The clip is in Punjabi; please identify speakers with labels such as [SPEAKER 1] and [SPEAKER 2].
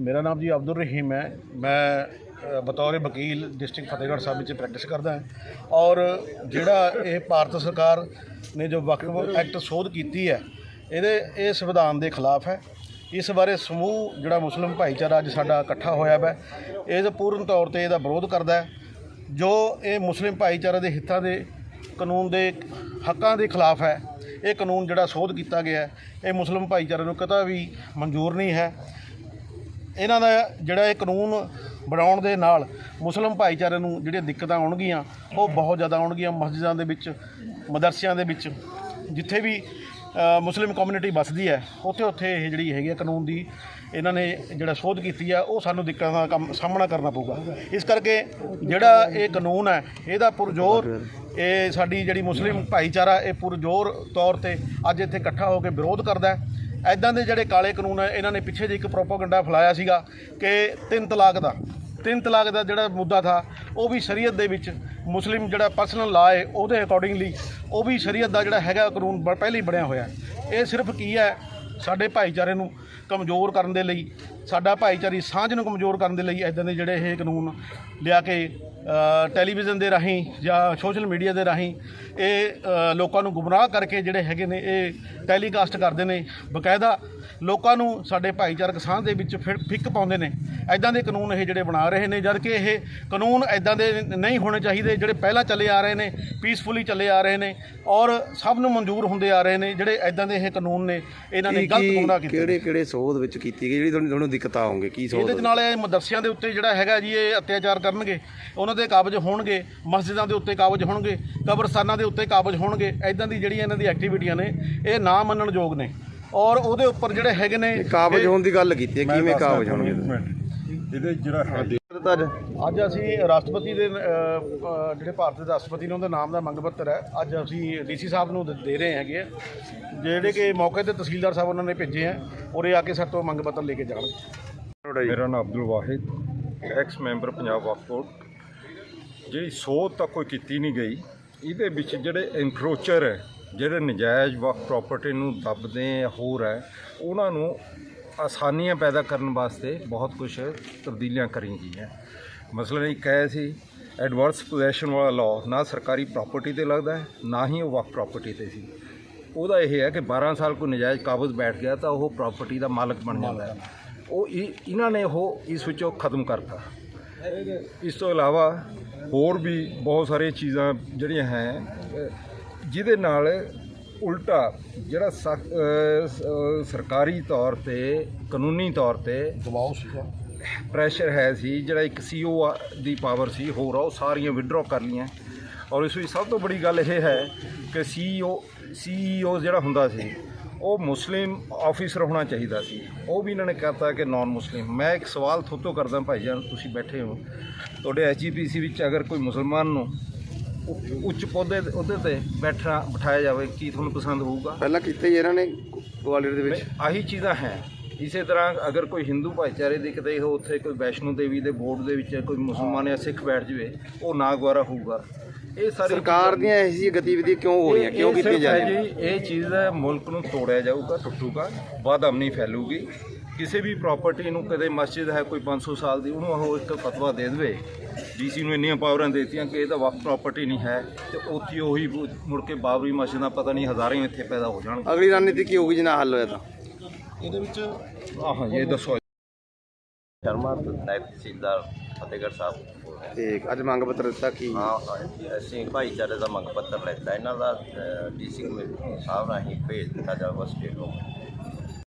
[SPEAKER 1] ਮੇਰਾ ਨਾਮ ਜੀ ਅਬਦੁਲ ਰਹੀਮ ਹੈ। ਮੈਂ ਬਤੌਰ ਵਕੀਲ ਡਿਸਟ੍ਰਿਕਟ ਫਤਿਹਗੜ੍ਹ ਸਾਹਿਬ ਵਿੱਚ ਪ੍ਰੈਕਟਿਸ ਕਰਦਾ ਹਾਂ ਔਰ ਜਿਹੜਾ ਇਹ ਭਾਰਤ ਸਰਕਾਰ ਨੇ ਜੋ ਵਕਫ ਐਕਟ ਸੋਧ ਕੀਤੀ ਹੈ, ਇਹਦੇ, ਇਹ ਸੰਵਿਧਾਨ ਦੇ ਖਿਲਾਫ ਹੈ। ਇਸ ਬਾਰੇ ਸਮੂਹ ਜਿਹੜਾ ਮੁਸਲਿਮ ਭਾਈਚਾਰਾ ਅੱਜ ਸਾਡਾ ਇਕੱਠਾ ਹੋਇਆ ਹੈ ਇਹ ਪੂਰਨ ਤੌਰ ਤੇ ਇਹਦਾ ਵਿਰੋਧ ਕਰਦਾ ਹੈ। ਜੋ ਇਹ ਮੁਸਲਿਮ ਭਾਈਚਾਰੇ ਦੇ ਹਿੱਤਾਂ ਦੇ, ਕਾਨੂੰਨ ਦੇ ਹੱਕਾਂ ਦੇ ਖਿਲਾਫ ਹੈ, ਇਹ ਕਾਨੂੰਨ ਜਿਹੜਾ ਸੋਧ ਕੀਤਾ ਗਿਆ ਹੈ, ਇਹ ਮੁਸਲਿਮ ਭਾਈਚਾਰੇ ਨੂੰ ਕਦਾ ਵੀ ਮਨਜ਼ੂਰ ਨਹੀਂ ਹੈ। ਇਹਨਾਂ ਦਾ ਜਿਹੜਾ ਇਹ ਕਾਨੂੰਨ ਬਣਾਉਣ ਦੇ ਨਾਲ ਮੁਸਲਿਮ ਭਾਈਚਾਰੇ ਨੂੰ ਜਿਹੜੀਆਂ ਦਿੱਕਤਾਂ ਆਉਣਗੀਆਂ, ਉਹ ਬਹੁਤ ਜ਼ਿਆਦਾ ਆਉਣਗੀਆਂ ਮਸਜਿਦਾਂ ਦੇ ਵਿੱਚ, ਮਦਰਸਿਆਂ ਦੇ ਵਿੱਚ। ਜਿੱਥੇ ਵੀ ਮੁਸਲਿਮ ਕਮਿਊਨਿਟੀ ਵੱਸਦੀ ਹੈ ਉੱਥੇ ਉੱਥੇ ਇਹ ਜਿਹੜੀ ਹੈਗੀ ਹੈ ਕਾਨੂੰਨ ਦੀ ਇਹਨਾਂ ਨੇ ਜਿਹੜਾ ਸੋਧ ਕੀਤੀ ਆ, ਉਹ ਸਾਨੂੰ ਦਿੱਕਤਾਂ ਦਾ ਕੰਮ ਸਾਹਮਣਾ ਕਰਨਾ ਪਊਗਾ। ਇਸ ਕਰਕੇ ਜਿਹੜਾ ਇਹ ਕਾਨੂੰਨ ਹੈ, ਇਹਦਾ ਪੁਰਜ਼ੋਰ ਇਹ ਸਾਡੀ ਜਿਹੜੀ ਮੁਸਲਿਮ ਭਾਈਚਾਰਾ, ਇਹ ਪੁਰਜ਼ੋਰ ਤੌਰ ਤੇ ਅੱਜ ਇੱਥੇ ਇਕੱਠਾ ਹੋ ਕੇ ਵਿਰੋਧ ਕਰਦਾ ਹੈ। ਐਦਾਂ ਦੇ ਜਿਹੜੇ ਕਾਲੇ ਕਾਨੂੰਨ ਹੈ ਇਹਨਾਂ ਨੇ ਪਿੱਛੇ ਜਿਹੇ ਇੱਕ ਪ੍ਰੋਪਾਗੈਂਡਾ ਫੈਲਾਇਆ ਸੀਗਾ ਕਿ ਤਿੰਨ ਤਲਾਕ ਦਾ, ਤਿੰਨ ਤਲਾਕ ਦਾ ਜਿਹੜਾ ਮੁੱਦਾ ਥਾ, ਉਹ ਵੀ ਸ਼ਰੀਅਤ ਦੇ ਵਿੱਚ ਮੁਸਲਿਮ ਜਿਹੜਾ ਪਰਸਨਲ ਲਾ ਹੈ, ਉਹਦੇ ਅਕੋਰਡਿੰਗਲੀ ਉਹ ਵੀ ਸ਼ਰੀਅਤ ਦਾ ਜਿਹੜਾ ਹੈਗਾ ਕਾਨੂੰਨ ਬ- ਪਹਿਲਾਂ ਹੀ ਬਣਿਆ ਹੋਇਆ ਇਹ ਸਿਰਫ ਕੀ ਹੈ? ਸਾਡੇ ਭਾਈਚਾਰੇ ਨੂੰ ਕਮਜ਼ੋਰ ਕਰਨ ਦੇ ਲਈ, ਸਾਡਾ ਭਾਈਚਾਰੀ ਸਾਂਝ ਨੂੰ ਕਮਜ਼ੋਰ ਕਰਨ ਦੇ ਲਈ ਐਦਾਂ ਦੇ ਜਿਹੜੇ ਇਹ ਕਾਨੂੰਨ ਲਿਆ ਕੇ ਟੈਲੀਵਿਜ਼ਨ ਦੇ ਰਾਹੀਂ ਜਾਂ ਸੋਸ਼ਲ ਮੀਡੀਆ ਦੇ ਰਾਹੀਂ ਇਹ ਲੋਕਾਂ ਨੂੰ ਗੁੰਮਰਾਹ ਕਰਕੇ ਜਿਹੜੇ ਹੈਗੇ ਨੇ, ਇਹ ਟੈਲੀਕਾਸਟ ਕਰਦੇ ਨੇ। ਬਕਾਇਦਾ ਲੋਕਾਂ ਨੂੰ ਸਾਡੇ ਭਾਈਚਾਰਕ ਸਾਂਝ ਦੇ ਵਿੱਚ ਫਿਰ ਫਿੱਕ ਪਾਉਂਦੇ ਨੇ। ਐਦਾਂ ਦੇ ਕਾਨੂੰਨ ਇਹ ਜਿਹੜੇ ਬਣਾ ਰਹੇ ਨੇ ਜਦ ਕਿ ਇਹ ਕਾਨੂੰਨ ਐਦਾਂ ਦੇ ਨਹੀਂ ਹੋਣੇ ਚਾਹੀਦੇ ਜਿਹੜੇ ਪਹਿਲਾਂ ਚੱਲੇ ਆ ਰਹੇ ਨੇ ਪੀਸਫੁਲੀ ਚੱਲੇ ਆ ਰਹੇ ਨੇ ਔਰ ਸਭ ਨੂੰ ਮਨਜ਼ੂਰ ਹੁੰਦੇ ਆ ਰਹੇ ਨੇ ਜਿਹੜੇ ਐਦਾਂ ਦੇ ਇਹ ਕਾਨੂੰਨ ਨੇ ਇਹਨਾਂ ਨੇ ਗਲਤ ਗੁੰਮਰਾਹ ਕੀਤੇ।
[SPEAKER 2] ਕਿਹੜੇ ਕਿਹੜੇ ਸੋਧ ਵਿੱਚ ਕੀਤੀ ਗਈ ਜਿਹੜੀ ਤੁਹਾਨੂੰ ਤੁਹਾਨੂੰ ਦਿੱਕਤ ਆਉਂਗੇ ਕੀ ਸੋਧ
[SPEAKER 1] ਇਹਦੇ ਨਾਲ ਇਹ ਮਦਰਸਿਆਂ ਦੇ ਉੱਤੇ ਜਿਹੜਾ ਹੈਗਾ ਜੀ ਇਹ ਅਤਿਆਚਾਰ ਕਰਨਗੇ ਉਹਨਾਂ ਦੇ ਕਾਬਜ ਹੋਣਗੇ ਮਸਜਿਦਾਂ ਦੇ ਉੱਤੇ ਕਾਬਜ ਹੋਣਗੇ ਕਬਰਸਤਾਨਾਂ ਦੇ ਉੱਤੇ ਕਾਬਜ ਹੋਣਗੇ ਐਦਾਂ ਦੀ ਜਿਹੜੀ ਇਹਨਾਂ ਦੀ ਐਕਟੀਵਿਟੀਆਂ ਨੇ ਇਹ ਨਾ ਮੰਨਣ ਯੋਗ ਨੇ। ਔਰ ਉਹਦੇ ਉੱਪਰ ਜਿਹੜੇ ਹੈਗੇ ਨੇ
[SPEAKER 2] ਕਾਬਜ ਹੋਣ ਦੀ ਗੱਲ ਕੀਤੀ ਹੈ ਕਿਵੇਂ ਕਾਬਜ ਹੋਣਗੇ?
[SPEAKER 3] ਇਹਦੇ ਜਿਹੜਾ
[SPEAKER 2] ਤਾਂ
[SPEAKER 1] ਅੱਜ ਅਸੀਂ ਰਾਸ਼ਟਰਪਤੀ ਦੇ ਅ, ਜਿਹੜੇ ਭਾਰਤ ਦੇ ਰਾਸ਼ਟਰਪਤੀ ਨੇ ਉਹਦੇ ਨਾਮ ਦਾ ਮੰਗ ਪੱਤਰ ਹੈ। ਅੱਜ ਅਸੀਂ ਡੀਸੀ ਸਾਹਿਬ ਨੂੰ ਦੇ- ਦੇ ਰਹੇ ਹੈਗੇ ਆ। ਜਿਹੜੇ ਕਿ ਮੌਕੇ ਤੇ ਤਹਿਸੀਲਦਾਰ ਸਾਹਿਬ ਉਹਨਾਂ ਨੇ ਭੇਜੇ ਆ ਉਰੇ ਆ ਕੇ ਸਾਡੇ ਤੋਂ ਮੰਗ ਪੱਤਰ ਲੈ ਕੇ ਜਾਣਗੇ।
[SPEAKER 3] ਮੇਰਾ ਨਾਮ Abdul Wahid ex member Punjab Waqf board ਜਿਹੜੀ ਸੋਧ ਤਾਂ ਕੋਈ ਕੀਤੀ ਨਹੀਂ ਗਈ। ਇਹਦੇ ਵਿੱਚ ਜਿਹੜੇ ਇਨਕਰੋਚਰ ਹੈ ਜਿਹੜੇ ਨਜਾਇਜ਼ ਵਕਫ ਪ੍ਰਾਪਰਟੀ ਨੂੰ ਦੱਬਦੇ ਆ ਹੋਰ ਹੈ ਉਹਨਾਂ ਨੂੰ ਆਸਾਨੀਆਂ ਪੈਦਾ ਕਰਨ ਵਾਸਤੇ ਬਹੁਤ ਕੁਝ ਤਬਦੀਲੀਆਂ ਕਰੀ ਗਈਆਂ। ਮਸਲਨ ਇੱਕ ਹੈ ਸੀ ਐਡਵਰਸ ਪੋਜੈਸ਼ਨ ਵਾਲਾ ਲਾਅ ਨਾ ਸਰਕਾਰੀ ਪ੍ਰਾਪਰਟੀ ਤੇ ਲੱਗਦਾ ਹੈ, ਨਾ ਹੀ ਉਹ ਵਕਫ ਪ੍ਰਾਪਰਟੀ ਤੇ ਸੀ। ਉਹਦਾ ਇਹ ਹੈ ਕਿ 12 ਸਾਲ ਕੋਈ ਨਜਾਇਜ਼ ਕਾਬਜ਼ ਬੈਠ ਗਿਆ ਤਾਂ ਉਹ ਪ੍ਰਾਪਰਟੀ ਦਾ ਮਾਲਕ ਬਣ ਜਾਂਦਾ ਹੈ। ਉਹ ਇਹ- ਇਹਨਾਂ ਨੇ ਉਹ ਇਸ ਵਿੱਚੋਂ ਖਤਮ ਕਰਤਾ। ਇਸ ਤੋਂ ਇਲਾਵਾ ਹੋਰ ਵੀ ਬਹੁਤ ਸਾਰੀਆਂ ਚੀਜ਼ਾਂ ਜਿਹੜੀਆਂ ਹੈ ਜਿਹਦੇ ਨਾਲ ਉਲਟਾ ਜਿਹੜਾ ਸਰਕਾਰੀ ਤੌਰ ਤੇ ਕਾਨੂੰਨੀ ਤੌਰ ਤੇ
[SPEAKER 1] ਦਬਾਅ ਸੀਗਾ।
[SPEAKER 3] ਪ੍ਰੈਸ਼ਰ ਹੈ ਸੀ ਜਿਹੜਾ ਇੱਕ ਸੀਓ ਦੀ ਪਾਵਰ ਸੀ ਹੋਰ ਆ ਉਹ ਸਾਰੀਆਂ ਵਿਡਰੋ ਕਰ ਲਈਆਂ। ਔਰ ਇਸ ਵਿੱਚ ਸਭ ਤੋਂ ਬੜੀ ਗੱਲ ਇਹ ਹੈ ਕਿ ਸੀਈਓ ਸੀਈਓ ਜਿਹੜਾ ਹੁੰਦਾ ਸੀ ਉਹ ਮੁਸਲਿਮ ਆਫੀਸਰ ਹੋਣਾ ਚਾਹੀਦਾ ਸੀ। ਉਹ ਵੀ ਇਹਨਾਂ ਨੇ ਕਹਤਾ ਕਿ ਨਾਨ ਮੁਸਲਿਮ ਮੈਂ ਇੱਕ ਸਵਾਲ ਥੋਤੋਂ ਕਰਦਾ ਭਾਈਜਾਨ ਤੁਸੀਂ ਬੈਠੇ ਹੋ। ਤੁਹਾਡੇ ਐਸਜੀਪੀਸੀ ਵਿੱਚ ਅਗਰ ਕੋਈ ਮੁਸਲਮਾਨ ਨੂੰ ਉੱਚ ਪੌਦੇ ਉਹਦੇ ਤੇ ਬੈਠਣਾ ਬਿਠਾਇਆ ਜਾਵੇ ਕੀ ਤੁਹਾਨੂੰ ਪਸੰਦ ਹੋਊਗਾ।
[SPEAKER 2] ਪਹਿਲਾਂ ਕੀਤਾ ਹੀ ਇਹਨਾਂ ਨੇ ਗਵਾਲੀਅਰ ਦੇ ਵਿੱਚ।
[SPEAKER 3] ਆਹੀ ਚੀਜ਼ਾਂ ਹੈ। ਇਸੇ ਤਰ੍ਹਾਂ ਅਗਰ ਕੋਈ ਹਿੰਦੂ ਭਾਈਚਾਰੇ ਦੇ ਕਿਤੇ ਉਹ ਉੱਥੇ ਕੋਈ ਵੈਸ਼ਨੂ ਦੇਵੀ ਦੇ ਬੋਰਡ ਦੇ ਵਿੱਚ ਕੋਈ ਮੁਸਲਮਾਨ ਜਾਂ ਸਿੱਖ ਬੈਠ ਜਵੇ ਉਹ ਨਾ ਗਵਾਰਾ ਹੋਊਗਾ। ਇਹ ਸਾਰੀ
[SPEAKER 2] ਸਰਕਾਰ ਦੀਆਂ ਇਹੋ ਜਿਹੀਆਂ ਗਤੀਵਿਧੀਆਂ ਕਿਉਂ ਹੋ ਰਹੀਆਂ? ਕਿਉਂ
[SPEAKER 3] ਇਹ
[SPEAKER 2] ਕੀਤੀਆਂ
[SPEAKER 3] ਸਿਰਫ
[SPEAKER 2] ਜਾ
[SPEAKER 3] ਹੈ
[SPEAKER 2] ਰਹੀਆਂ
[SPEAKER 3] ਜੀ ਇਹ ਚੀਜ਼ ਹੈ ਮੁਲਕ ਨੂੰ ਤੋੜਿਆ ਜਾਊਗਾ ਟੁੱਟੂਗਾ ਬਦਅਮਨੀ ਫੈਲੂਗੀ। ਕਿਸੇ ਵੀ ਪ੍ਰਾਪਰਟੀ ਨੂੰ ਕਦੇ ਮਸਜਿਦ ਹੈ ਕੋਈ 500 ਸਾਲ ਦੀ ਉਹਨੂੰ ਉਹ ਇੱਕ ਫਤਵਾ ਦੇ ਦੇਵੇ। ਡੀਸੀ ਨੂੰ ਇੰਨੀਆਂ ਪਾਵਰਾਂ ਦੇ ਦਿੱਤੀਆਂ ਕਿ ਇਹ ਤਾਂ ਵਕਫ ਪ੍ਰਾਪਰਟੀ ਨਹੀਂ ਹੈ ਤੇ ਉੱਥੇ ਉਹੀ ਮੁੜ ਕੇ ਬਾਬਰੀ ਮਸਜਿਦਾਂ ਪਤਾ ਨਹੀਂ ਹਜ਼ਾਰਾਂ ਹੀ ਇੱਥੇ ਪੈਦਾ ਹੋ ਜਾਣ
[SPEAKER 2] ਅਗਲੀ ਰਣਨੀਤੀ ਕੀ ਹੋਊਗੀ ਜੇ ਨਾ ਹੱਲ ਹੋਇਆ ਤਾਂ?
[SPEAKER 1] ਇਹਦੇ ਵਿੱਚ
[SPEAKER 3] ਆਹਾਂ ਇਹ ਦੱਸੋ।
[SPEAKER 4] ਸ਼ਰਮਾ ਨਾਇਬ ਤਹਿਸੀਲਦਾਰ ਫਤਿਹਗੜ੍ਹ ਸਾਹਿਬ।
[SPEAKER 2] ਤੇ ਅੱਜ ਮੰਗ ਪੱਤਰ ਦਿੱਤਾ ਕੀ?
[SPEAKER 4] ਹਾਂ ਅਸੀਂ ਭਾਈਚਾਰੇ ਦਾ ਮੰਗ ਪੱਤਰ ਲੈਤਾ। ਇਹਨਾਂ ਦਾ ਡੀਸੀ ਸਾਹਿਬ ਰਾਹੀਂ ਭੇਜ ਦਿੱਤਾ ਜਾਊਗਾ ਸਟੇਟ ਨੂੰ